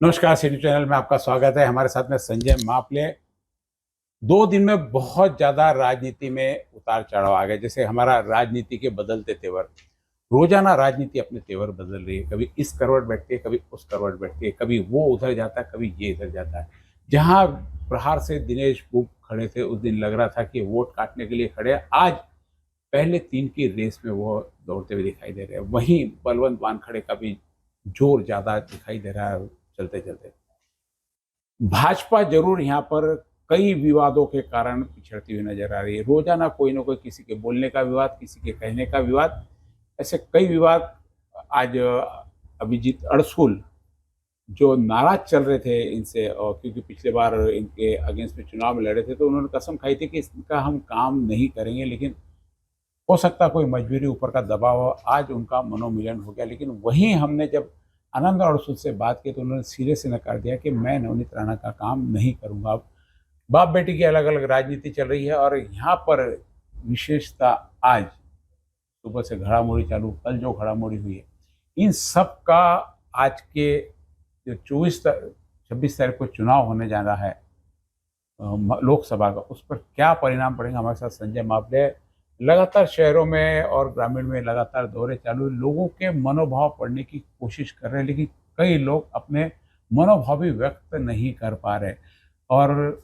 नमस्कार city channel में आपका स्वागत है। हमारे साथ में संजय मापले। दो दिन में बहुत ज़्यादा राजनीति में उतार चढ़ाव आ गए जैसे हमारा राजनीति के बदलते तेवर, रोज़ाना राजनीति अपने तेवर बदल रही है। कभी इस करवट बैठती है, कभी उस करवट बैठती है, कभी वो उधर जाता है, कभी ये इधर जाता है। जहाँ प्रहार से दिनेश बुक खड़े थे, उस दिन लग रहा था कि वोट काटने के लिए खड़े आज पहले तीन की रेस में वो दौड़ते हुए दिखाई दे रहे हैं। वहीं बलवंत वानखड़े का भी ज़ोर ज़्यादा दिखाई दे रहा है। चलते चलते भाजपा ज़रूर यहाँ पर कई विवादों के कारण पिछड़ती हुई नज़र आ रही है। रोज़ाना कोई ना कोई किसी के बोलने का विवाद, किसी के कहने का विवाद, ऐसे कई विवाद आज अभिजीत अड़सुल जो नाराज़ चल रहे थे इनसे और क्योंकि पिछले बार इनके अगेंस्ट में चुनाव में लड़े थे तो उन्होंने कसम खाई थी कि इसका हम काम नहीं करेंगे, लेकिन हो सकता कोई मजबूरी, ऊपर का दबाव हो आज उनका मनोमिलन हो गया। लेकिन वहीं हमने जब आनंद अड़सुल से बात की तो उन्होंने सिरे से नकार दिया कि मैं नवनीत राणा का काम नहीं करूँगा। बाप बेटी की अलग अलग राजनीति चल रही है और यहाँ पर विशेषता आज सुबह से घड़ामोड़ी चालू, कल जो घड़ामोड़ी हुई है। इन सब का आज के जो चौबीस छब्बीस तारीख को चुनाव होने जा रहा है लोकसभा का, उस पर क्या परिणाम पड़ेगा? हमारे साथ संजय मापले लगातार शहरों में और ग्रामीण में लगातार दौरे चालू लोगों के मनोभाव पढ़ने की कोशिश कर रहे हैं, लेकिन कई लोग अपने मनोभाव भी व्यक्त नहीं कर पा रहे और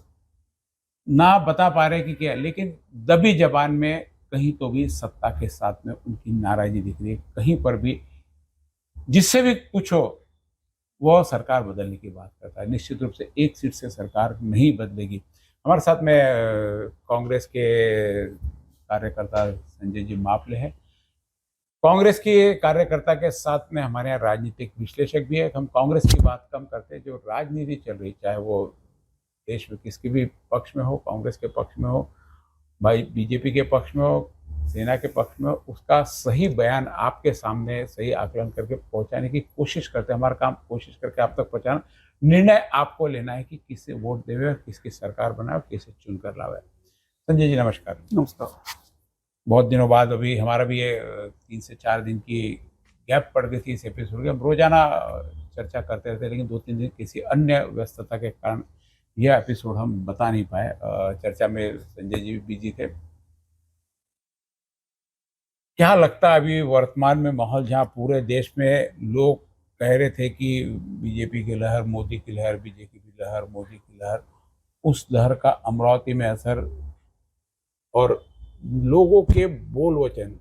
ना बता पा रहे कि क्या। लेकिन दबी जबान में कहीं तो भी सत्ता के साथ में उनकी नाराज़गी दिख रही है, कहीं पर भी। जिससे भी कुछ हो वह सरकार बदलने की बात करता है। निश्चित रूप से एक सीट से सरकार नहीं बदलेगी। हमारे साथ में कांग्रेस के कार्यकर्ता संजय जी मापले हैं। कांग्रेस के कार्यकर्ता के साथ में हमारे यहाँ राजनीतिक विश्लेषक भी है। हम कांग्रेस की बात कम करते हैं। जो राजनीति चल रही चाहे वो देश में किसके भी पक्ष में हो, कांग्रेस के पक्ष में हो, भाई बीजेपी के पक्ष में हो, सेना के पक्ष में हो, उसका सही बयान आपके सामने, सही आकलन करके पहुँचाने की कोशिश करते हैं। हमारा काम कोशिश करके आप तक पहुंचाना। निर्णय आपको लेना है कि किसे वोट देवे और किसकी सरकार बनाए और किसे चुनकर लावे। संजय जी, नमस्कार। नमस्कार। बहुत दिनों बाद अभी हमारा भी ये तीन से चार दिन की गैप पड़ गई थी, इस एपिसोड की हम रोज़ाना चर्चा करते रहते लेकिन दो तीन दिन किसी अन्य व्यस्तता के कारण यह एपिसोड हम बता नहीं पाए। चर्चा में संजय जी भी बिज़ी थे। क्या लगता है अभी वर्तमान में माहौल जहाँ पूरे देश में लोग कह रहे थे कि बीजेपी की लहर, मोदी की लहर, बीजेपी की लहर, मोदी की लहर, उस लहर का अमरावती में असर और लोगों के बोल वचन,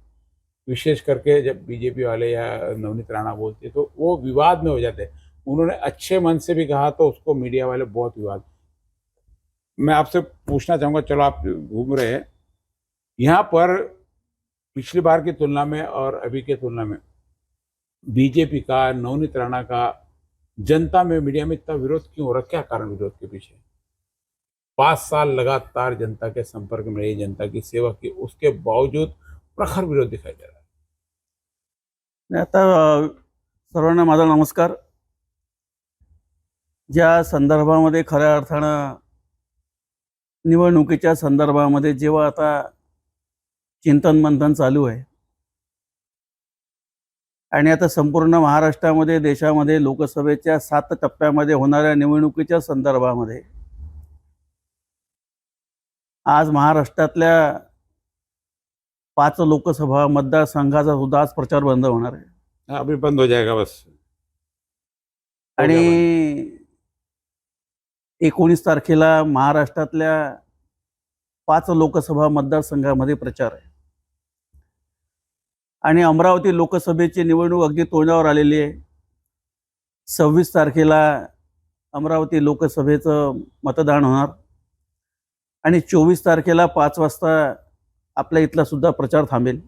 विशेष करके जब बीजेपी वाले या नवनीत राणा बोलते तो वो विवाद में हो जाते उन्होंने अच्छे मन से भी कहा तो उसको मीडिया वाले बहुत विवाद। मैं आपसे पूछना चाहूँगा, चलो आप घूम रहे हैं। यहाँ पर पिछली बार की तुलना में और अभी की तुलना में बीजेपी का, नवनीत राणा का जनता में मीडिया में इतना विरोध क्यों हो रहा क्या कारण विरोध के पीछे? पाँच साल लगातार जनता के संपर्क में रही जनता की सेवा की उसके बावजूद प्रखर विरोध दिखाई दे रहा है। आणि आता सर्वांना माझा नमस्कार. ज्या संदर्भामध्ये खऱ्या अर्थानं निवडणुकीच्या संदर्भामध्ये जेव्हा आता चिंतन मंथन चालू आहे आणि आता संपूर्ण महाराष्ट्रामध्ये देशामध्ये लोकसभेच्या सात टप्प्यामध्ये होणाऱ्या निवडणुकीच्या संदर्भामध्ये आज महाराष्ट्रातल्या पाच लोकसभा मतदारसंघाचा सुद्धा आज प्रचार बंद होणार आहे. हाँ, अभी बंद हो जाएगा बस. हो आणि एकोणीस तारखेला महाराष्ट्रातल्या पाच लोकसभा मतदारसंघामध्ये प्रचार आहे. आणि अमरावती लोकसभेची निवडणूक अगदी तोंडावर आलेली आहे. सव्वीस तारखेला अमरावती लोकसभेचं मतदान होणार. आणि चोवीस तारखेला पाच वाजता आपल्या इथला सुद्धा प्रचार थांबेल.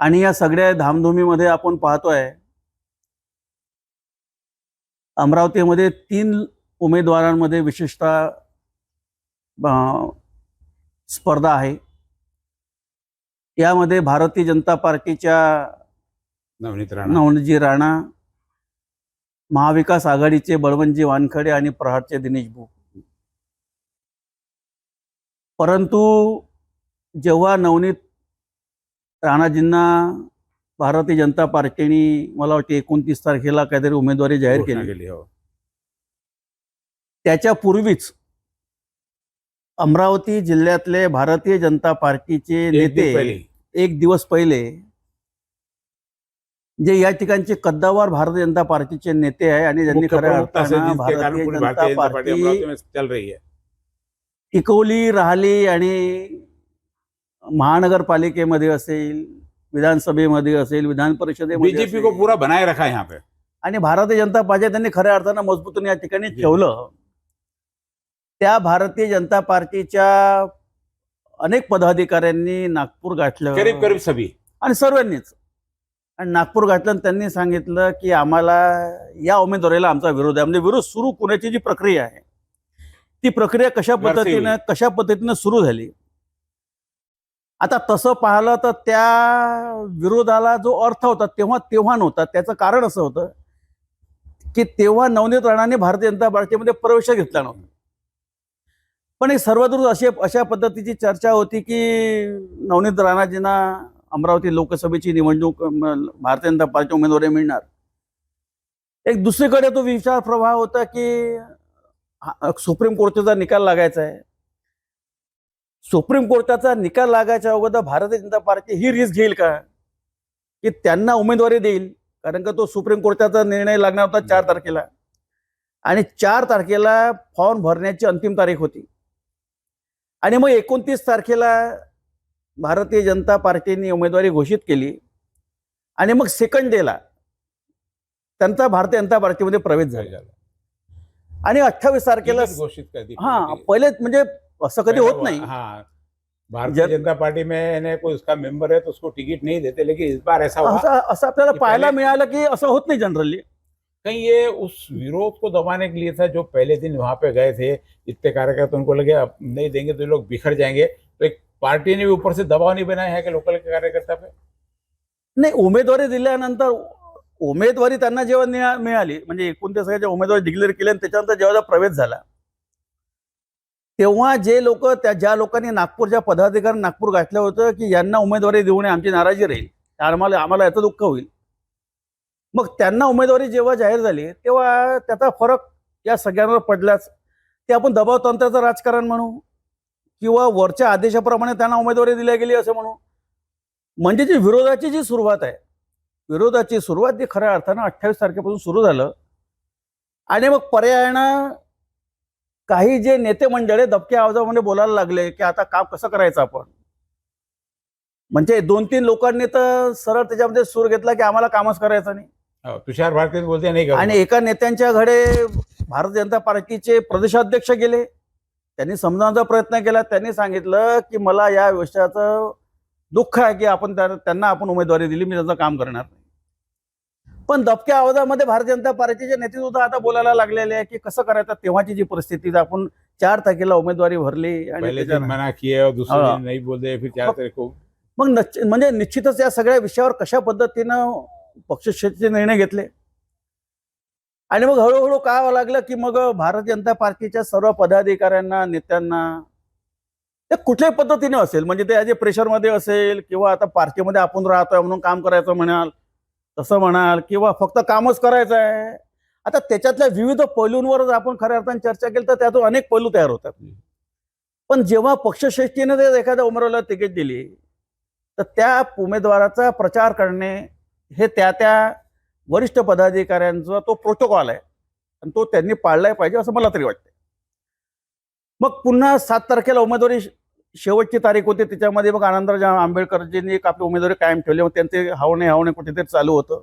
आणि या सगळ्या धामधुमीमध्ये आपण पाहतोय अमरावतीमध्ये तीन उमेदवारांमध्ये विशेषतः स्पर्धा आहे. यामध्ये भारतीय जनता पार्टीच्या नवनीत राणा. नवनजी राणा महाविकास आघाडीचे बळवंतजी वानखडे आणि प्रहारचे दिनेश भू परंतु जेव्हा नवनीत राणाजींना भारतीय जनता पार्टीने मला वाटते एकोणतीस तारखेला काहीतरी उमेदवारी जाहीर केली. केली हो. त्याच्या पूर्वीच अमरावती जिल्ह्यातले भारतीय जनता पार्टीचे नेते. एक दिवस पहिले जे या ठिकाणचे कद्दावर भारतीय जनता पार्टीचे नेते आहे आणि ज्यांनी खऱ्या अर्थानं भारतीय जनता पार्टी टिकवली राहिली आणि महानगरपालिकेमध्ये असेल विधानसभेमध्ये असेल विधान परिषदेमध्ये बीजेपी को. पूरा बनाए रखा है यहाँ पे। आणि भारतीय जनता पार्टी त्यांनी खऱ्या अर्थानं मजबूतून या ठिकाणी. ठेवलं. त्या भारतीय जनता पार्टीच्या अनेक पदाधिकाऱ्यांनी नागपूर गाठलं. करीब करीब सभी. आणि सर्वांनीच. आणि नागपूर गाठलं त्यांनी सांगितलं की आम्हाला या उमेदवारीला आमचा विरोध आहे. म्हणजे विरोध सुरू करण्याची जी प्रक्रिया आहे ती प्रक्रिया कशा पद्धतीनं कशा पद्धतीनं सुरू झाली? आता तसं पाहिलं तर त्या विरोधाला जो अर्थ होता तेव्हा तेव्हा नव्हता. त्याचं कारण असं होतं की तेव्हा नवनीत राणाने भारतीय जनता पार्टीमध्ये प्रवेश घेतला नव्हता. पण एक सर्वदूर अशी अशा पद्धतीची चर्चा होती की नवनीत राणाजींना अमरावती लोकसभेची निवडणूक भारतीय जनता पार्टी उमेदवारी मिळणार. एक दुसरीकडे तो विचार प्रवाह होता की हा- सुप्रीम कोर्टाचा निकाल लागायचा आहे सुप्रीम कोर्टाचा निकाल लागायच्या अगोदर भारतीय जनता पार्टी ही रिस्क घेईल का? की त्यांना उमेदवारी देईल कारण का तो सुप्रीम कोर्टाचा निर्णय लागणार होता चार तारखेला. आणि चार तारखेला फॉर्म भरण्याची अंतिम तारीख होती. आणि मग एकोणतीस तारखेला भारतीय जनता पार्टीने उमेदवारी घोषित केली. आणि मग सेकंड डेला त्यांचा भारतीय जनता पार्टीमध्ये प्रवेश झाला. आणि अठ्ठावीस तारखेला तिकीट घोषित कर दी हा पहिले म्हणजे असं कधी होत नाही. हाँ भारतीय जब- जनता पार्टी में कोई उसका मेंबर है तो उसको टिकट नहीं देते लेकिन इस बार ऐसा हुआ असं असं आपल्याला कि पाहायला पहिले- मिळालं की असं होत नाही जनरली कहीं ये उस विरोध को दबाने के लिए था जो पहले दिन वहां पे गए थे इतने कार्यकर्ता उनको लगे अब नहीं देंगे तो ये लोग बिखर जाएंगे। तो एक पार्टी ने भी ऊपर से दबाव नहीं बनाया है कि लोकल के कार्यकर्ता पे? नाही उमेदवारी दिल्यानंतर उमेदवारी त्यांना जेव्हा मिळाली म्हणजे एकोणतीस ज्या उमेदवारी डिक्लेअर केली आणि त्याच्यानंतर जेव्हा प्रवेश झाला तेव्हा जे लोक त्या ज्या लोकांनी नागपूरच्या पदाधिकारी नागपूर गाठलं होतं की यांना उमेदवारी देऊ नये आमची नाराजी राहील आम्हाला आम्हाला याचं दुःख होईल. मग त्यांना उमेदवारी जेव्हा जाहीर झाली तेव्हा त्याचा फरक या सगळ्यांवर पडलाच. ते आपण दबाव तंत्राचं राजकारण म्हणू किंवा वरच्या आदेशाप्रमाणे त्यांना उमेदवारी दिली गेली असं म्हणू. म्हणजे जी विरोधाची जी सुरुवात आहे विरोधाची सुरुवात जी खऱ्या अर्थानं अठ्ठावीस तारखेपासून सुरू झालं. आणि मग पर्यायानं काही जे नेते मंडळे दबक्या आवाजामध्ये बोलायला लागले की आता काम कसं करायचं आपण? म्हणजे दोन तीन लोकांनी तर सरळ त्याच्यामध्ये सूर घेतला की आम्हाला कामच करायचं नाही. हाँ, तुषार भारती बोलते नहीं। आणि एका नेत्यांच्या घडे भारतीय जनता पार्टीचे प्रदेशाध्यक्ष गेले. त्यांनी समजावण्याचा प्रयत्न केला. त्यांनी सांगितलं की मला या विषयाचं दुःख आहे की आपण त्या- त्यांना आपण उमेदवारी दिली मी त्याचं काम करणार नाही. पण दबक्या आवाजामध्ये भारतीय जनता पार्टीचे नेते सुद्धा आता बोलायला लागलेले आहे की कसं करायचं तेव्हाची जी परिस्थिती आपण चार तारखेला उमेदवारी भरली आणि मग- म्हणजे निश्चितच या सगळ्या विषयावर कशा पद्धतीनं पक्षश्रेष्ठीचे निर्णय घेतले? आणि मग हळूहळू काय लागलं की मग भारतीय जनता पार्टीच्या सर्व पदाधिकाऱ्यांना नेत्यांना ते कुठल्याही पद्धतीने असेल म्हणजे ते ॲज प्रेशरमध्ये असेल किंवा आता पार्टीमध्ये आपण राहतोय म्हणून काम करायचं म्हणाल तसं म्हणाल किंवा फक्त कामच करायचं आहे. आता त्याच्यातल्या विविध पैलूंवर आपण खऱ्या अर्थाने चर्चा केली तर त्यातून अनेक पैलू तयार होतात. पण जेव्हा पक्षश्रेष्ठीने जर एखाद्या उमेदवाराला तिकीट दिली तर त्या उमेदवाराचा प्रचार करणे हे त्या त्या वरिष्ठ पदाधिकाऱ्यांचा तो प्रोटोकॉल आहे. आणि तो त्यांनी पाळलाय पाहिजे असं मला तरी वाटतं मग पुन्हा सात तारखेला उमेदवारी शेवटची तारीख होती. त्याच्यामध्ये मग आनंदराव आंबेडकरजींनी एक आपली उमेदवारी कायम ठेवली. मग त्यांचे हावणे हावणे कुठेतरी चालू होतं.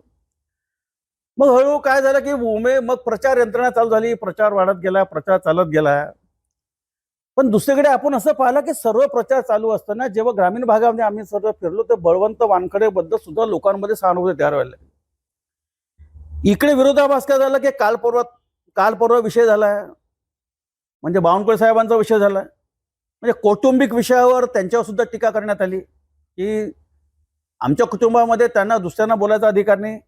मग हळूहळू काय झालं की उमे मग प्रचार यंत्रणा चालू झाली. प्रचार वाढत गेला प्रचार चालत गेला. पण दुसरीकडे आपण असं पाहिलं की सर्व प्रचार चालू असताना जेव्हा ग्रामीण भागामध्ये आम्ही सर्व फिरलो तर बळवंत वानखडेबद्दल सुद्धा लोकांमध्ये सहानुभूती तयार व्हायला लागली. इकडे विरोधाभास काय झाला की काल परवा काल परवा विषय झाला. म्हणजे बावनकुळे साहेबांचा विषय झाला. म्हणजे कौटुंबिक विषयावर त्यांच्यावर सुद्धा टीका करण्यात आली. की आमच्या कुटुंबामध्ये त्यांना दुसऱ्यांना बोलायचा अधिकार नाही.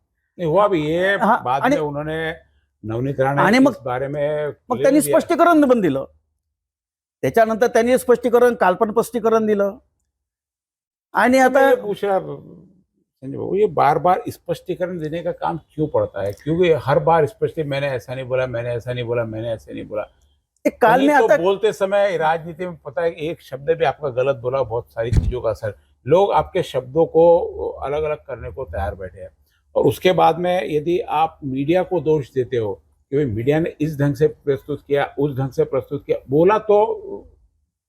हाँ, आणि- नवनीत राणा मग- बारे में मग त्यांनी। स्पष्टीकरण पण दिलं. त्याच्यानंतर त्यांनी स्पष्टीकरण काल पण स्पष्टीकरण दिलं. आणि आता संजय बाबू ये बार बार स्पष्टीकरण देने का काम क्यों पड़ता है? क्योंकि हर बार स्पष्टी मैंने ऐसा नहीं बोला मैंने ऐसा नहीं बोला मैंने ऐसा नहीं बोला। एक काल में तो आता बोलते समय राजनीति में पता है एक शब्द भी आपका गलत बोला बहुत सारी चीज़ों का असर। लोग आपके शब्दों को अलग अलग करने को तैयार बैठे हैं। और उसके बाद में यदि आप मीडिया को दोष देते हो कि भाई मीडिया ने इस ढंग से प्रस्तुत किया उस ढंग से प्रस्तुत किया बोला तो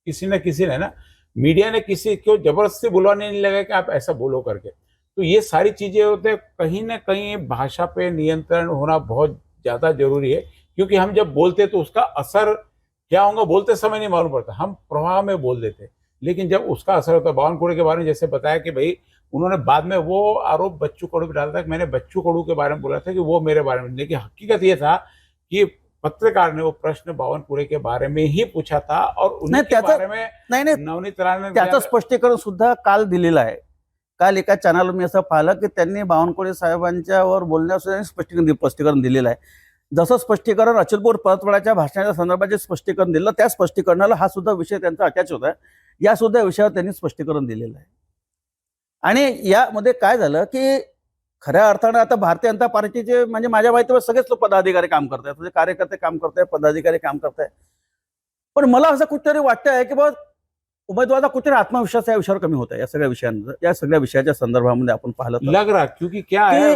किसी न किसी ने ना मीडिया ने किसी को ज़बरदस्ती बुलवाने नहीं लगा कि आप ऐसा बोलो करके। तो ये सारी चीज़ें होते कहीं ना कहीं भाषा पे नियंत्रण होना बहुत ज़्यादा ज़रूरी है। क्योंकि हम जब बोलते तो उसका असर क्या होगा बोलते समय नहीं मालूम पड़ता। हम प्रवाह में बोल देते लेकिन जब उसका असर होता है बावनकुड़े के बारे में जैसे बताया कि भाई उन्होंने बाद में वो आरोप बच्चू कड़ू पे डाला था कि मैंने बच्चू कड़ू के बारे में बोला था कि वो मेरे बारे में। लेकिन हकीकत ये था कि पत्रकार ने वो प्रश्न बावनकुड़े के बारे में ही पूछा था और उन्हीं नाही, नाही नाही। नवनीत राणे त्याचं स्पष्टीकरण सुद्धा काल दिलेलं आहे। काल एका चॅनलवर मी असं पाहिलं की त्यांनी बावनकुळे साहेबांच्यावर बोलण्याचं स्पष्टीकरण स्पष्टीकरण दिलेलं आहे. जसं स्पष्टीकरण अचलपूर परतवाड्याच्या भाषणाच्या संदर्भात जे स्पष्टीकरण दिलं त्या स्पष्टीकरणाला हा सुद्धा विषय त्यांचा अटॅच होता. या सुद्धा विषयावर त्यांनी स्पष्टीकरण दिलेलं आहे. आणि यामध्ये काय झालं की खऱ्या अर्थानं आता भारतीय जनता पार्टीचे म्हणजे माझ्या माहितीवर सगळेच लोक पदाधिकारी काम करतात म्हणजे कार्यकर्ते काम करताय पदाधिकारी काम करताय पण मला असं कुठेतरी वाटतं आहे की बाबा उमेदवाराचा कुठेतरी आत्मविश्वास या विषयावर कमी होत आहे या सगळ्या विषयांवर या सगळ्या विषयाच्या संदर्भामध्ये आपण पाहिलं. लग रहा क्योंकि क्या है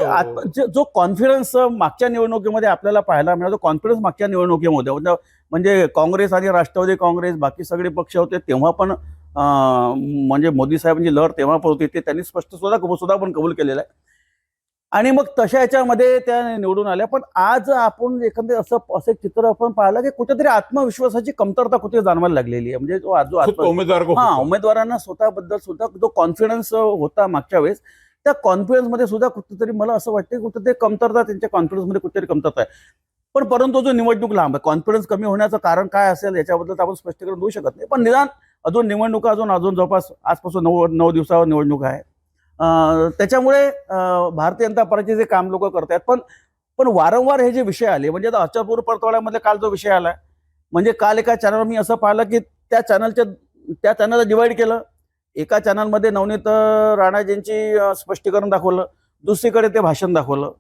जो- जो कॉन्फिडन्स मागच्या निवडणुकीमध्ये आपल्याला पाहायला मिळाला तो कॉन्फिडन्स मागच्या निवडणुकीमध्ये होता. म्हणजे काँग्रेस आणि राष्ट्रवादी काँग्रेस बाकी सगळे पक्ष होते तेव्हा पण म्हणजे मोदी साहेबांची लढ तेव्हा पण होती ते त्यांनी स्पष्ट सुद्धा सुद्धा पण कबूल केलेलं आहे. आणि मग तशा याच्यामध्ये त्या निवडून आल्या. पण आज आपण एखादे असं असं एक चित्र आपण पाहिलं की कुठेतरी आत्मविश्वासाची कमतरता कुठे जाणवायला लागलेली आहे. म्हणजे जो आज जो को हा उमेदवारांना स्वतःबद्दल सुद्धा जो कॉन्फिडन्स होता मागच्या वेळेस त्या कॉन्फिडन्समध्ये सुद्धा कुठेतरी मला असं वाटतं की कुठेतरी कमतरता त्यांच्या कॉन्फिडन्समध्ये कुठेतरी कमतरता आहे. पण परंतु जो निवडणूक लांब आहे कॉन्फिडन्स कमी होण्याचं कारण काय असेल याच्याबद्दल तर आपण स्पष्टीकरण देऊ शकत नाही. पण निदान अजून निवडणुका अजून अजून जवळपास आजपासून नऊ नऊ दिवसावर निवडणूक आहे. त्याच्यामुळे भारतीय जनता पार्टीचे जे काम लोक करतात पण पण वारंवार हे जे विषय आले म्हणजे आता अचलपूर परतवाड्यामध्ये काल जो विषय आला म्हणजे काल एका चॅनलवर मी असं पाहिलं की त्या चॅनलच्या त्या चॅनलला डिवाइड केलं. एका चॅनलमध्ये नवनीत राणाजींची स्पष्टीकरण दाखवलं दुसरीकडे ते भाषण दाखवलं.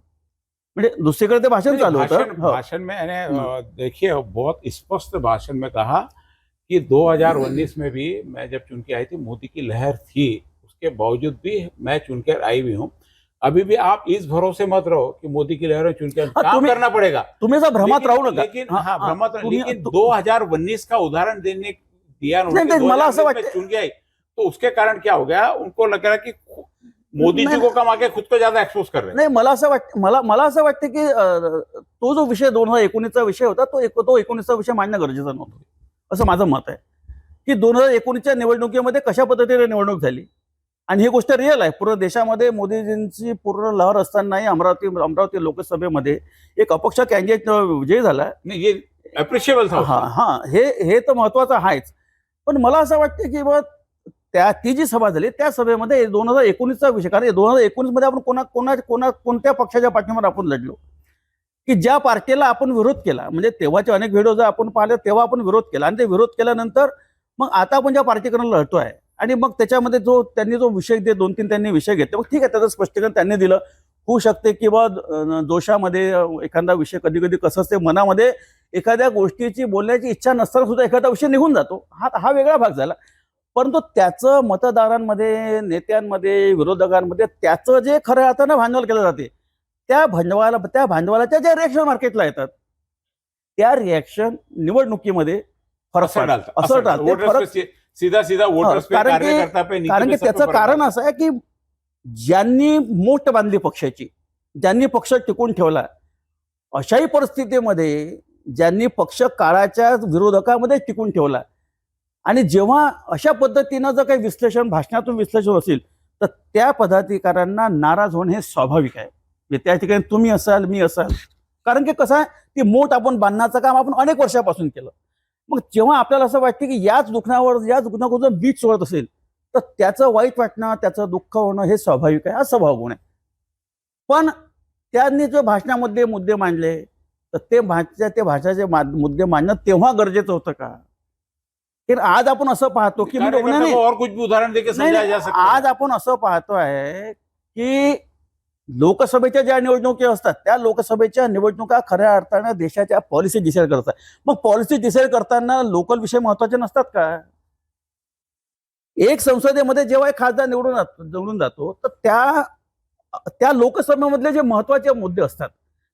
म्हणजे दुसरीकडे ते भाषण चालू होतं. हो. भाषण में हम्म। अ, देखिए बहुत स्पष्ट भाषण में कहा कि 2019 में भी मैं जब चुन के आई थी मोदी की लहर थी। उसके बावजूद भी मैं चुनकर आई भी हूँ। अभी भी आप इस भरोसे मत रहो कि मोदी की लहर चुनकर काम करना पड़ेगा। तुम्ही जर भ्रमात राहू नका लेकिन हाँ, भ्रमत तुम्ही- लेकिन तु- 2019 का उदाहरण देने दिया नहीं, उन्होंने नहीं, मला असं 2019 में वाटतं- चुन के आई। तो उसके कारण क्या हो गया? उनको लग रहा कि खु- मोदी जी नहीं, को कम आके खुद को ज्यादा एक्सपोज कर रहे हैं। नाही मला असं वाटतं मला मला असं वाटतं की तो जो विषय दोन हजार एकोणीसचा विषय होता तो एक तो एकोणीसचा विषय मांडणं गरजेचं नव्हतं. असं माझं मत आहे. की दोन हजार एकोणीसच्या निवडणुकीमध्ये कशा पद्धतीने निवडणूक झाली? आणि ही गोष्ट रिअल आहे. पूर्ण देशामध्ये मोदीजींची पूर्ण लहर असतानाही अमरावती अमरावती लोकसभेमध्ये एक अपक्ष कॅन्डिडेट विजयी झाला. अप्रिशिएबल हा। हा हे. हे तर महत्वाचं आहेच. पण मला असं वाटतं की बा त्या ती जी सभा झाली त्या सभेमध्ये दोन हजार एकोणीसचा विषय कारण दोन हजार एकोणीसमध्ये आपण कोणा कोणा कोणा कोणत्या पक्षाच्या पाठीमागे आपण लढलो? की ज्या पार्टीला आपण विरोध केला म्हणजे तेव्हाचे अनेक व्हिडिओ जर आपण पाहिले तेव्हा आपण विरोध केला. आणि ते विरोध केल्यानंतर मग आता आपण ज्या पार्टीकडून लढतोय आणि मग त्याच्यामध्ये जो त्यांनी जो विषय दे दोन तीन त्यांनी विषय घेतले. मग ठीक आहे त्याचं स्पष्टीकरण त्यांनी दिलं. होऊ शकते किंवा दोषामध्ये एखादा विषय कधी कधी कसं असते मनामध्ये एखाद्या गोष्टीची बोलण्याची इच्छा नसताना सुद्धा एखादा विषय निघून जातो. हा हा वेगळा भाग झाला. परंतु त्याचं मतदारांमध्ये नेत्यांमध्ये विरोधकांमध्ये त्याचं जे खरं अर्थानं भांडवल केलं जाते. त्या भांडवला त्या भांडवलाच्या ज्या रिॲक्शन मार्केटला येतात त्या रिॲक्शन निवडणुकीमध्ये फरक पे फरक सीधा सीधा वोटर्स पे कारण की- कार्यकर्ता पे कारण की त्याचं कारण असं आहे की ज्यांनी मोठ बांधली पक्षाची ज्यांनी पक्ष टिकून ठेवला अशाही परिस्थितीमध्ये ज्यांनी पक्ष काळाच्या विरोधकामध्ये टिकून ठेवला आणि जेव्हा अशा पद्धतीनं जर काही विश्लेषण भाषणातून विश्लेषण असेल तर त्या पदाधिकाऱ्यांना नाराज होणं हे स्वाभाविक आहे. म्हणजे त्या ठिकाणी तुम्ही असाल मी असाल. कारण की कसं आहे ती मोठ आपण बांधण्याचं काम आपण अनेक वर्षापासून केलं. मग जेव्हा आपल्याला असं वाटतं की याच दुखण्यावर याच दुखण्यावर जर बीज सोडत असेल तर त्याचं वाईट वाटणं त्याचं दुःख होणं हे स्वाभाविक आहे हा स्वभाव गुण आहे. पण त्यांनी जो भाषणामध्ये मुद्दे मांडले तर ते भाषा ते भाषाचे मुद्दे मांडणं तेव्हा गरजेचं होतं का? आज आपण असं पाहतो की म्हणजे उदाहरण आज आपण असं पाहतो आहे की लोकसभेच्या ज्या निवडणुकी असतात त्या लोकसभेच्या निवडणुका खऱ्या अर्थानं देशाच्या पॉलिसी डिसाईड करतात. मग पॉलिसी डिसाईड करताना लोकल विषय महत्त्वाचे नसतात का? एक संसदेमध्ये जेव्हा एक खासदार निवडून निवडून जातो तर त्या त्या लोकसभेमधले जे महत्त्वाचे मुद्दे असतात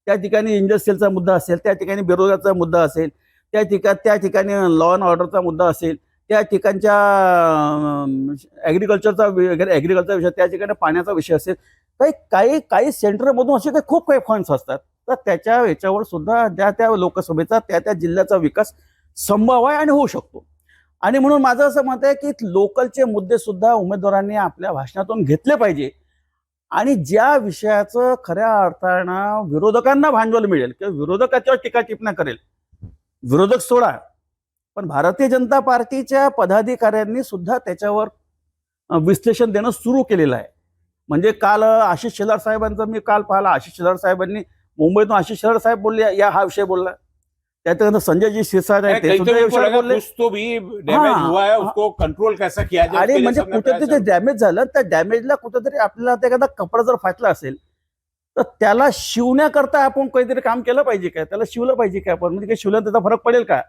त्या ठिकाणी इंडस्ट्रीयलचा मुद्दा असेल त्या ठिकाणी बेरोजगारचा मुद्दा असेल त्या ठिकाणी त्या ठिकाणी लॉ अँड ऑर्डरचा मुद्दा असेल त्या ठिकाणच्या ॲग्रिकल्चरचा वगैरे ॲग्रिकल्चरचा विषय त्या ठिकाणी पाण्याचा विषय असेल काही काही काही सेंटरमधून असे काही खूप काही फंड्स असतात. तर त्याच्या याच्यावर सुद्धा त्या त्या लोकसभेचा त्या त्या जिल्ह्याचा विकास संभव आहे आणि होऊ शकतो. आणि म्हणून माझं असं मत आहे की लोकलचे मुद्दे सुद्धा उमेदवारांनी आपल्या भाषणातून घेतले पाहिजे. आणि ज्या विषयाचं खऱ्या अर्थानं विरोधकांना भांडवल मिळेल किंवा विरोधकाच्यावर टीका टिपणा करेल विरोधक सोडा पण भारतीय जनता पार्टीच्या पदाधिकाऱ्यांनी सुद्धा त्याच्यावर विश्लेषण देणं सुरू केलेलं आहे. म्हणजे काल आशिष शेलार साहेबांचं मी काल पाहिला. आशिष शेलार साहेबांनी मुंबईतून आशिष शेलार साहेब बोलले या हा विषय बोलला. त्याच्यानंतर संजयजी शिरसाट आहे अरे, ते कहीं तो सुद्धा या भी विषयावर बोलेगा, बोलले. कुछ तो भी डैमेज हाँ, हुआ है हाँ. उसको कंट्रोल कैसा किया लिए म्हणजे कुठेतरी जे डॅमेज झालं त्या डॅमेजला कुठेतरी आपल्याला ते एखादा कपडा जर फाटला असेल तर त्याला शिवण्याकरता आपण काहीतरी काम केलं पाहिजे काय? त्याला शिवलं पाहिजे काय आपण? म्हणजे काही शिवल्यानं त्याचा फरक पडेल का?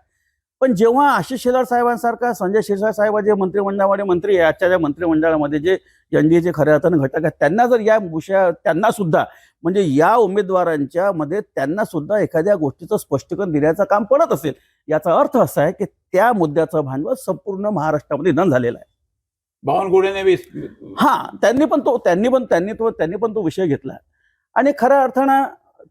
पण जेव्हा आशिष शेलार साहेबांसारखा संजय शिरसाट साहेब जे मंत्रिमंडळामध्ये मंत्री आहे आजच्या ज्या मंत्रिमंडळामध्ये जे एनडीएचे खऱ्या अर्थानं घटक आहेत त्यांना जर या विषया त्यांना सुद्धा म्हणजे या उमेदवारांच्या मध्ये त्यांना सुद्धा एखाद्या गोष्टीचं स्पष्टीकरण देण्याचं काम पडत असेल याचा अर्थ असा आहे की त्या मुद्द्याचं भांडवल संपूर्ण महाराष्ट्रामध्ये निधन झालेलं आहे. बावनकुळे ने भी इस- हा त्यांनी पण तो त्यांनी पण त्यांनी तो त्यांनी पण तो विषय घेतला. आणि खऱ्या अर्थानं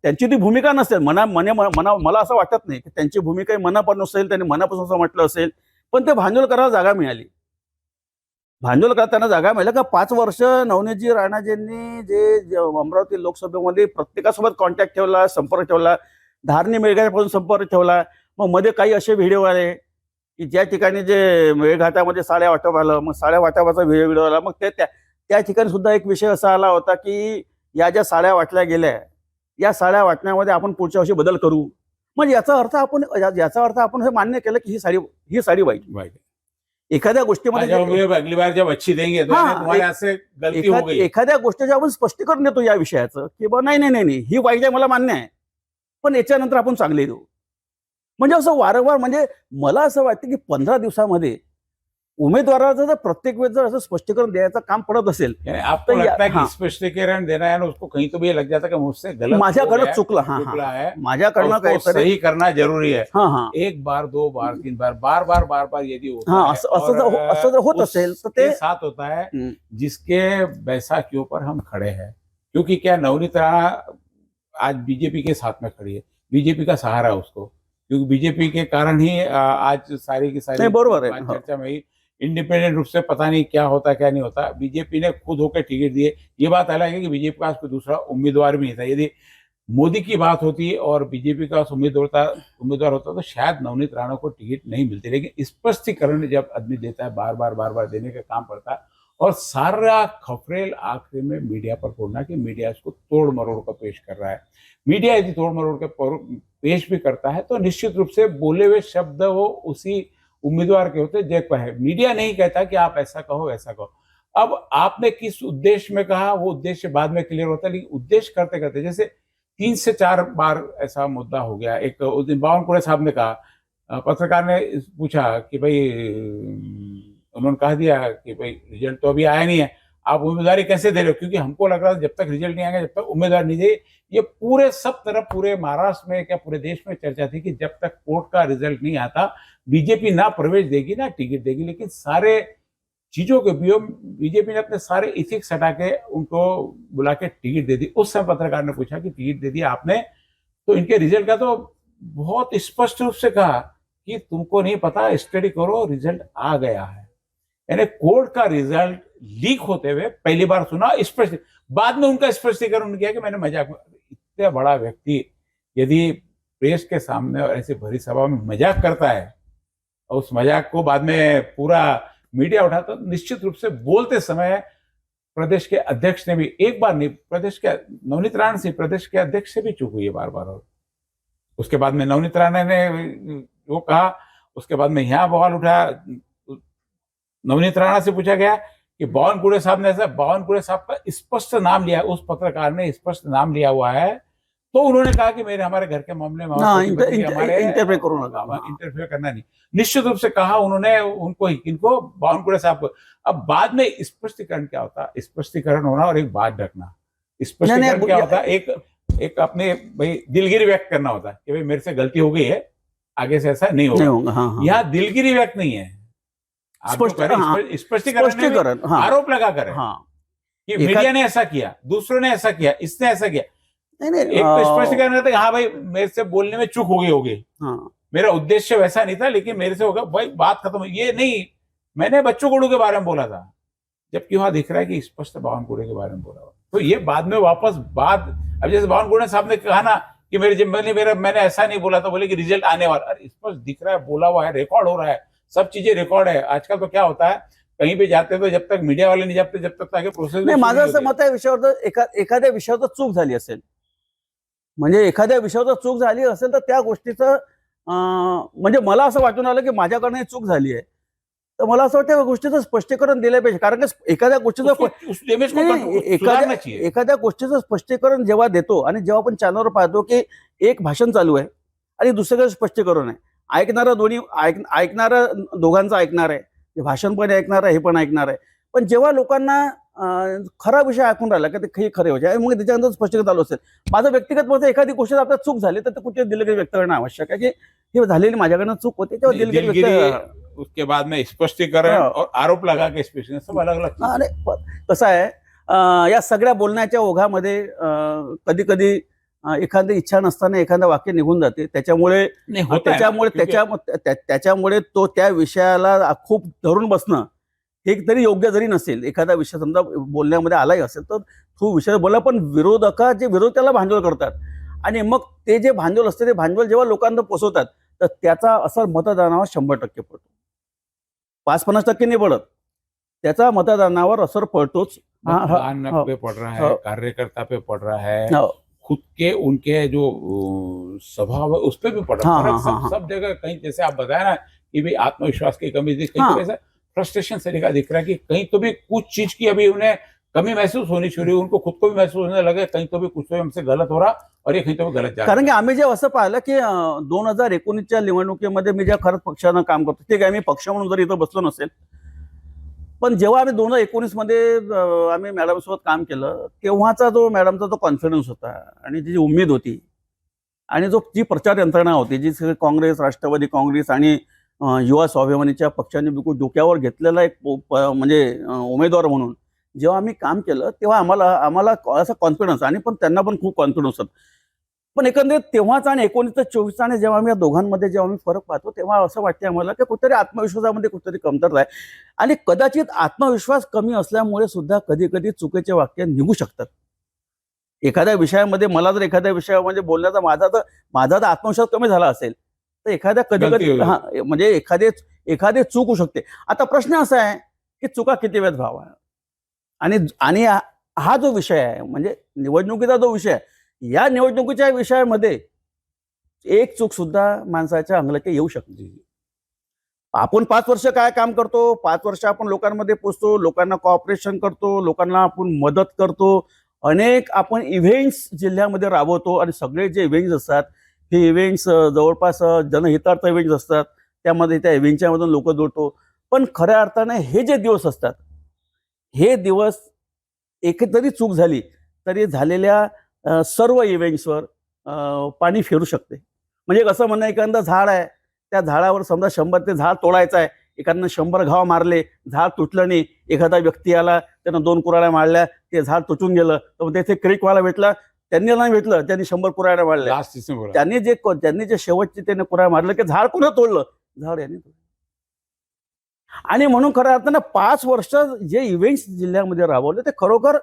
त्यांची ती भूमिका नसेल. मना मने मना मला असं वाटत नाही की त्यांची भूमिका मनापासून नसेल त्यांनी मनापासून असं म्हटलं असेल पण ते भांडवलकराला जागा मिळाली. भांडवल त्यांना जागा मिळाली. का पाच वर्ष नवनीतजी राणाजींनी जे अमरावती लोकसभेमध्ये प्रत्येकासोबत कॉन्टॅक्ट ठेवला संपर्क ठेवला धारणी मेळघाटापासून संपर्क ठेवला मग मध्ये काही असे व्हिडिओ आले की ज्या ठिकाणी जे मेळघाटामध्ये साड्या वाटप आलं मग साड्या वाटपाचा व्हिडिओ व्हिडिओ आला. मग ते त्या त्या ठिकाणी सुद्धा एक विषय असा आला होता की या ज्या साड्या वाटल्या गेल्या या साड्या वाटण्यामध्ये आपण पुढच्या वर्षी बदल करू. म्हणजे याचा अर्थ आपण याचा अर्थ आपण हे मान्य केलं की ही साडी ही साडी वाईट. भाई एखाद्या गोष्टीमध्ये हाँ, हो एखाद्या गोष्टीचे आपण स्पष्टीकरण देतो या विषयाचं की बा नाही नाही नाही नाही, ही वाईट आहे मला मान्य आहे. पण याच्यानंतर आपण चांगले देऊ. म्हणजे असं वारंवार म्हणजे मला असं वाटतं की पंधरा दिवसामध्ये उमेदवाराचं जर प्रत्येक वेळेस जर असं स्पष्टीकरण द्यायचं काम पडत असेल आपको लगता है कि हाँ। स्पष्टीकरण देना है ना उसको कहीं तो भी लग जाता है कि मुझसे गलत माझ्याकडे गया, चुकलं हा चुकला हा है माझ्याकडनं और उसको काहीतरी सही करना जरूरी है हा हा. एक बार दो बार तीन बार बार बार बार बार यदि होता हाँ, है असं- असं और, जर हो- असं जर होत असेल तर उसके ते- साथ होता है हम्म. जिसके बैसाखियों पर हम खड़े हैं। क्योंकि क्या नवनीत राणा आज बीजेपी के साथ में खड़ी है? बीजेपी का सहारा है उसको। क्योंकि बीजेपी के कारण ही आज सारी की सारी नहीं, बरोबर है, बात हाँ। चर्चा में ही इंडिपेंडेंट रूप से पता नहीं क्या होता, क्या नहीं होता। बीजेपी ने खुद होकर टिकट दिए। ये बात अलग है कि बीजेपी के पास कोई दूसरा उम्मीदवार भी नहीं था। यदि मोदी की बात होती और बीजेपी का उम्मीदवार उम्मीदवार होता तो शायद नवनीत राणा को टिकट नहीं मिलती। लेकिन स्पष्टीकरण जब आदमी देता है बार बार बार बार देने का काम पड़ता है और सारा खफरेल आखिर में मीडिया पर फोड़ना कि मीडिया इसको तोड़ मरोड़ कर पेश कर रहा है। मीडिया यदि तोड़ मरोड़ के पेश भी करता है तो निश्चित रूप से बोले हुए शब्द वो उसी उम्मीदवार के होते जय है मीडिया नहीं कहता कि आप ऐसा कहो ऐसा कहो। अब आपने किस उद्देश्य में कहा, वो उद्देश्य बाद में क्लियर होता है, लेकिन उद्देश्य करते करते जैसे तीन से चार बार ऐसा मुद्दा हो गया। एक उस दिन बावन बावनकुड़े साहब ने कहा पत्रकार ने पूछा कि भाई उन्होंने कह दिया कि भाई रिज़ल्ट तो अभी आया नहीं है, आप उम्मीदवारी कैसे दे रहे हो? क्योंकि हमको लग रहा था जब तक रिज़ल्ट नहीं आएगा, जब तक उम्मीदवार नहीं दे, ये पूरे सब तरफ़, पूरे महाराष्ट्र में क्या, पूरे देश में चर्चा थी कि जब तक कोर्ट का रिज़ल्ट नहीं आता बीजेपी ना प्रवेश देगी, ना टिकट देगी, लेकिन सारे चीज़ों के भी बीजेपी ने अपने सारे इथिक्स हटा के उनको बुला के टिकट दे दी। उस समय पत्रकार ने पूछा कि टिकट दे दिया आपने? तो इनके रिज़ल्ट का तो बहुत स्पष्ट रूप से कहा कि तुमको नहीं पता, स्टडी करो, रिज़ल्ट आ गया है। यानी कोर्ट का रिज़ल्ट लीक होते हुए पहली बार सुना, स्पष्ट बाद में उनका स्पष्टीकरण किया कि मैंने मज़ाक इतना बड़ा व्यक्ति यदि प्रेस के सामने और ऐसी भरी सभा में मज़ाक करता है और उस मज़ाक को बाद में पूरा मीडिया उठा तो निश्चित रूप से बोलते समय प्रदेश के अध्यक्ष ने भी, एक बार नहीं, प्रदेश के, नवनीत राणा से प्रदेश के अध्यक्ष से भी चूक हुई है बार बार और। उसके बाद में नवनीत राणा ने वो कहा, उसके बाद में यहाँ बवाल उठा नवनीत राणा से पूछा गया कि बावनकुड़े साहब ने ऐसा, बावनकुड़े साहब का स्पष्ट नाम लिया, उस पत्रकार ने स्पष्ट नाम लिया हुआ है तो उन्होंने कहा कि मेरे हमारे घर के मामले में हाँ, पति इंटर- पत्नी इंटर- हमारे इंटरफेयर करो ना। इंटरफेयर करना नहीं। निश्चित रूप से कहा उन्होंने उनको इनको बावनकुड़े साहब को अब बाद में स्पष्टीकरण क्या होता? है स्पष्टीकरण होना और एक बात रखना। स्पष्टीकरण क्या होता? है एक एक अपने भाई दिलगिरी व्यक्त करना होता है कि भाई मेरे से गलती हो गई है आगे से ऐसा नहीं होगा। हाँ हाँ। यहाँ दिलगिरी व्यक्त नहीं है। हैं, हाँ, स्पष्टीकरण हाँ। आरोप लगा कर हाँ कि मीडिया ने ऐसा किया दूसरों ने ऐसा किया इसने ऐसा किया। नहीं नहीं एक तो रहता हाँ। भाई मेरे से बोलने में चूक हो गई होगी। हाँ। मेरा उद्देश्य वैसा नहीं था लेकिन मेरे से होगा भाई बात खत्म ये नहीं मैंने बच्चों गुड़ू के बारे में बोला था जबकि वहाँ दिख रहा है कि स्पष्ट बावन गुड़े के बारे में बोला हुआ। तो ये बाद में वापस बात अब जैसे बावन गुड़े साहब ने कहा ना कि मेरे जब मैंने मेरा मैंने ऐसा नहीं बोला था बोले कि रिज़ल्ट आने वाला। अरे स्पष्ट दिख रहा है बोला हुआ है रिकॉर्ड हो रहा है सब चीज़ें रिकॉर्ड है। आजकल तो क्या होता है कहीं पे जाते तो जब तक मीडिया वाले नहीं जाते जब तक तो प्रोसेस नाही माझं असं मत आहे विषयावर जर एखाद्या विषयावर चूक झाली असेल. म्हणजे एखाद्या विषयावर चूक झाली असेल तर त्या गोष्टीचं म्हणजे मला असं वाटून आलं की माझ्याकडनं ही चूक झाली आहे. तर मला असं वाटतं या गोष्टीचं स्पष्टीकरण दिलं पाहिजे. कारण की एखाद्या गोष्टीचं एखाद्या गोष्टीचं स्पष्टीकरण जेव्हा देतो आणि जेव्हा आपण चॅनलवर पाहतो की एक भाषण चालू आहे आणि दुसरीकडे स्पष्टीकरण आहे. ऐकणारा दोन्ही ऐक ऐकणारा दोघांचं ऐकणार आहे. भाषण पण ऐकणार आहे हे पण ऐकणार आहे. पण जेव्हा लोकांना खरा विषय ऐकून राहिला की ते हे खरे आहे, मग त्याच्यानंतर स्पष्टीकरण चालू असेल. माझं व्यक्तिगत मत एखादी गोष्ट आपल्याला चूक झाली तर ते कुठे दिलगिरी व्यक्त करणं आवश्यक आहे. की ही झालेली माझ्याकडनं चूक होती तेव्हा दिलगिरी उसके बाद में स्पष्टीकरण हाँ। और आरोप लगा के अरे कसं आहे या सगळ्या बोलण्याच्या ओघामध्ये कधी कधी एखादी इच्छा नसताना एखादं वाक्य निघून जाते. त्याच्यामुळे होता त्याच्यामुळे त्याच्यामुळे तो त्या विषयाला खूप धरून बसणं हे तरी योग्य जरी नसेल एखादा विषय समजा बोलण्यामध्ये आलाही असेल तर तो विषय बोला पण विरोधका जे विरोध त्याला भांडवल करतात. आणि मग ते जे भांडवल असते ते भांडवल जेव्हा लोकांना पोचवतात तर त्याचा असर मतदानावर शंभर टक्के पडतो. पाच पन्नास टक्के नाही पडत. त्याचा मतदानावर असर पडतोच। पे पड़ रहा है। कार्यकर्ता पे पड़ रहा है. खुद के उनके जो स्वभाव है उस पर भी पड़ रहा हाँ, सब, जगह कहीं जैसे आप बताया ना कि भाई आत्मविश्वास की कमी थी कहीं फ्रस्ट्रेशन से दिखा दिख रहा है कि कहीं तो भी कुछ चीज की अभी उन्हें कमी महसूस होनी शुरू उनको खुद को भी महसूस होने लगे कहीं तो भी कुछ तो हमसे गलत हो रहा और ये कहीं तो भी गलत जा कारण की आम्ही जेव्हा असं पाहिलं की दोन हजार एकोणीसच्या निवडणुकीमध्ये मी ज्या खरंच पक्षानं काम करतो ठीक आहे मी पक्ष म्हणून जर इथं बसलो नसेल पण जेव्हा आम्ही दोन हजार एकोणीसमध्ये अं, आम्ही मॅडम सोबत काम केलं तेव्हाचा जो मॅडमचा जो कॉन्फिडन्स होता आणि जी उमेद होती आणि जो जी प्रचार यंत्रणा होती जी काँग्रेस राष्ट्रवादी काँग्रेस आणि युवा स्वाभिमानीच्या पक्षाने बिलकुल डोक्यावर घेतलेला एक प- म्हणजे उमेदवार म्हणून. जेव्हा आम्ही काम केलं तेव्हा आम्हाला आम्हाला असा कॉन्फिडन्स आणि पण त्यांना पण खूप कॉन्फिडन्स होत. पण एकंदरीत तेव्हाचा आणि एकोणीस चोवीस आणि जेव्हा आम्ही या दोघांमध्ये जेव्हा आम्ही फरक पाहतो तेव्हा असं वाटते आम्हाला की कुठेतरी आत्मविश्वासामध्ये कुठेतरी कमतरता आहे. आणि कदाचित आत्मविश्वास कमी असल्यामुळे सुद्धा कधी कधी चुकीचे वाक्य निघू शकतात. एखाद्या विषयामध्ये मला जर एखाद्या विषयामध्ये बोलण्याचा माझा तर माझा तर आत्मविश्वास कमी झाला असेल तर एखाद्या कधी कधी. हा म्हणजे एखादे एखादे चूक होऊ शकते. आता प्रश्न असा आहे की चुका किती वेळेत व्हावा आणि आणि हा- जो विषय आहे म्हणजे निवडणुकीचा जो विषय आहे या निवडणुकीच्या विषयामध्ये एक चूक सुद्धा माणसाच्या अंगलके येऊ शकते. आपण पाच वर्ष काय काम करतो? पाच वर्ष आपण लोकांमध्ये पोचतो लोकांना कॉपरेशन करतो लोकांना आपण मदत करतो. अनेक आपण इव्हेंट्स जिल्ह्यामध्ये राबवतो आणि सगळे जे इव्हेंट्स असतात हे इव्हेंट्स जवळपास जनहितार्थ इव्हेंट्स असतात. त्यामध्ये त्या इव्हेंटच्यामधून लोक जोडतो पण खऱ्या अर्थाने हे जे दिवस असतात हे दिवस एकतरी चूक झाली तरी झालेल्या सर्व इव्हेंट्सवर पाणी फिरू शकते. म्हणजे कसं म्हणणं एखादं झाड आहे त्या झाडावर समजा शंभर ते झाड तोडायचं आहे एखादं शंभर घाव मारले झाड तुटलं नाही एखादा व्यक्ती आला त्यानं दोन कुराड्या मारल्या ते झाड तुटून गेलं तर मग तेथे क्रिकवाला भेटला त्यांनी नाही भेटलं त्यांनी शंभर कुराड्या मारल्या. लास्ट त्यांनी जे त्यांनी जे शेवटची त्याने कुराड मारलं की झाड कोणी तोडलं? झाड यांनी तोडलं. आणि म्हणून खरं अर्थानं पाच वर्ष जे इव्हेंट्स जिल्ह्यामध्ये राबवले ते खरोखर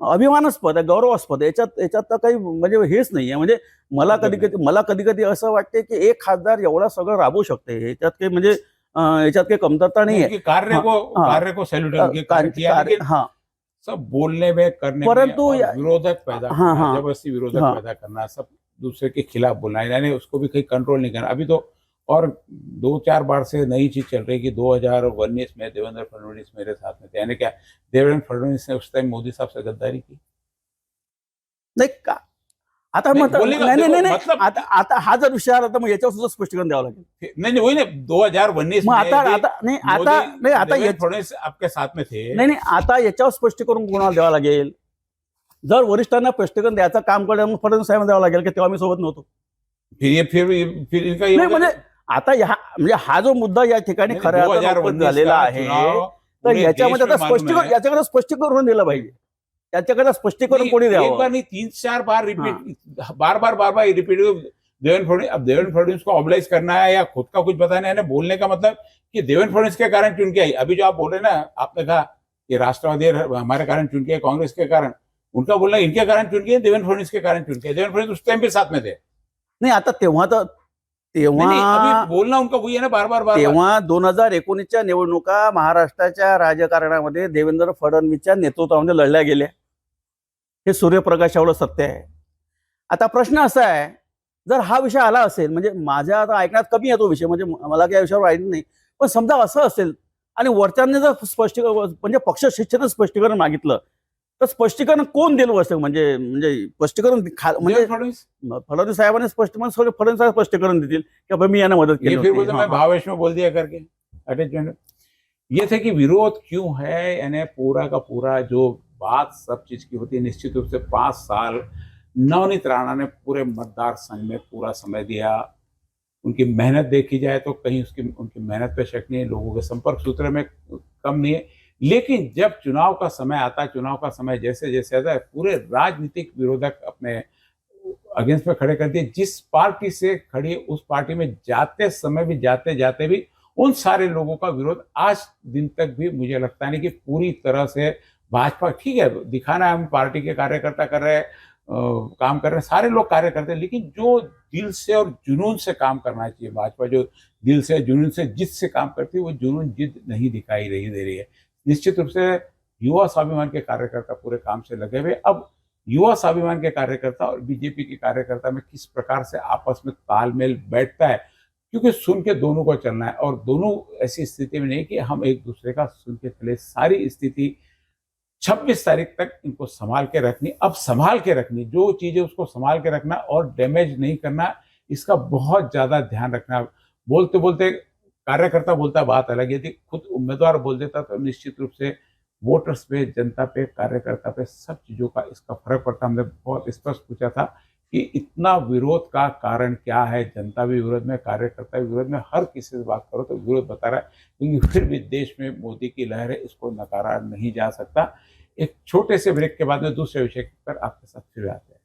अभिमानास्पद आहे गौरवास्पद आहे. याच्यात याच्यात तर काही म्हणजे हेच नाहीये. म्हणजे मला कधी कधी मला कधी कधी असं वाटते की एक खासदार एवढा सगळं राबवू शकते. याच्यात काही म्हणजे याच्यात काही कमतरता नाही उनके कार्य को हाँ। कार्य को सब बोलने में करने परंतु में विरोधक पैदा हाँ, हाँ। ज़बरदस्ती विरोधक हाँ। पैदा करना सब दूसरे के खिलाफ बोलना यानी उसको भी कहीं कंट्रोल नहीं करना अभी तो और दो चार बार से नई चीज़ चल रही है कि 2019 में देवेंद्र फडणवीस मेरे साथ में थे यानी क्या देवेंद्र फडणवीस ने उस टाइम मोदी साहब से गद्दारी की नाही का आता मग बोलले? नाही नाही देखो, नाही मतलब- आता आता हा जर विषय आला तर मग याच्यावर सुद्धा स्पष्टीकरण द्यावं लागेल. नहीं नहीं वही ना 2019 मग आता आता नाही आता नाही आता देवेंद्र याच- फडणवीस आपके साथ में थे। नाही नाही आता याच्यावर स्पष्टीकरण कोणाला द्यावं लागेल? जर वरिष्ठांना स्पष्टीकरण द्यायचं काम कळलं मग फडणवीस साहेब द्यावं लागेल की? तेव्हा मी सोबत नव्हतो. फिर ये फिर फिर इनका ये नाही म्हणजे आता ह्या म्हणजे हा जो मुद्दा या ठिकाणी खऱ्या अर्थानं 2019 उपस्थित झालेला आहे तर याच्यामध्ये आता स्पष्टीकरण। याच्याकडे स्पष्टीकरण दिलं पाहिजे. त्याच्याकडे स्पष्टीकरण कोणी एक बार द्यावं नहीं तीन चार बार रिपीट बार बार बार बार रिपीट देवेंद्र फडणवीस अब देवेंद्र फडणवीस को ऑबलाइज करना है या खुद का कुछ बताना है? ना बोलने का मतलब कि देवेंद्र फडणवीस के कारण चुन के आई। अभी जो आप बोल रहे ना आपने कहा कि राष्ट्रवादी हमारे कारण चुन के आई, कांग्रेस के कारण। उनका बोलना इनके कारण चुन के आई, देवेंद्र फडणवीस के कारण चुन के आई। देवेंद्र फडणवीस उस टाइम भी साथ में थे। नाही आता तेव्हा तर तेव्हा बोलना उनका वही है ना बार बार बार। तेव्हा दोन हजार एकोणीसच्या निवडणुका महाराष्ट्राच्या राजकारणामध्ये देवेंद्र फडणवीसच्या नेतृत्वामध्ये लढल्या गेल्या. हे सूर्यप्रकाशावर सत्य आहे. आता प्रश्न असा आहे जर हा विषय आला असेल म्हणजे माझ्या आता ऐकण्यात कमी आहे तो विषय म्हणजे मला काही विषयावर ऐकलं नाही पण समजा असं असेल आणि वरच्यांनी जर स्पष्ट म्हणजे पक्ष शिक्षण स्पष्टीकरण मागितलं तर स्पष्टीकरण कोण दिलं असं म्हणजे म्हणजे स्पष्टीकरण म्हणजे फडणवीस. साहेबांनी स्पष्ट म्हणजे फडणवीस साहेब स्पष्टीकरण देतील की बाबा मी यांना मदत केली. भावेश में बोल दिया करके अटैचमेंट ये थे कि विरोध क्यों है? यानी पूरा का पूरा जो बात सब चीज़ की होती है। निश्चित रूप से पाँच साल नवनीत राणा ने पूरे मतदार संघ में पूरा समय दिया। उनकी मेहनत देखी जाए तो कहीं उसकी, उनकी मेहनत पे शक नहीं है, लोगों के संपर्क सूत्र में कम नहीं है। लेकिन जब चुनाव का समय आता चुनाव का समय जैसे जैसे आता है, पूरे राजनीतिक विरोधक अपने अगेंस्ट में खड़े कर दिए जिस पार्टी से खड़ी, उस पार्टी में जाते समय भी जाते जाते भी उन सारे लोगों का विरोध आज दिन तक भी मुझे लगता नहीं कि पूरी तरह से भाजपा, ठीक है, दिखाना है, हम पार्टी के कार्यकर्ता कर रहे हैं काम कर रहे हैं, सारे लोग कार्य करते हैं, लेकिन जो दिल से और जुनून से काम करना चाहिए, भाजपा जो दिल से, जुनून से, जिद से काम करती है, वो जुनून, जिद नहीं दिखाई रही दे रही है। निश्चित रूप से युवा स्वाभिमान के कार्यकर्ता पूरे काम से लगे हुए अब युवा स्वाभिमान के कार्यकर्ता और बीजेपी के कार्यकर्ता में किस प्रकार से आपस में तालमेल बैठता है, क्योंकि सुन के दोनों को चलना है, और दोनों ऐसी स्थिति में नहीं कि हम एक दूसरे का सुन के चले, सारी स्थिति 26 तारीख तक इनको संभाल के रखनी, अब संभाल के रखनी, जो चीज़ें उसको संभाल के रखना और डैमेज नहीं करना, इसका बहुत ज़्यादा ध्यान रखना। बोलते बोलते कार्यकर्ता बोलता बात अलग यदि खुद उम्मीदवार बोल देता तो निश्चित रूप से वोटर्स पे, जनता पे, कार्यकर्ता पे सब चीज़ों का इसका फ़र्क पड़ता। हमने बहुत स्पष्ट पूछा था कि इतना विरोध का कारण क्या है? जनता भी विरोध में, कार्यकर्ता भी विरोध में, हर किसी से बात करो तो विरोध बता रहा है, क्योंकि फिर भी देश में मोदी की लहर है, इसको नकारा नहीं जा सकता। एक छोटे से ब्रेक के बाद में दूसरे विषय पर आपके साथ फिर आते हैं।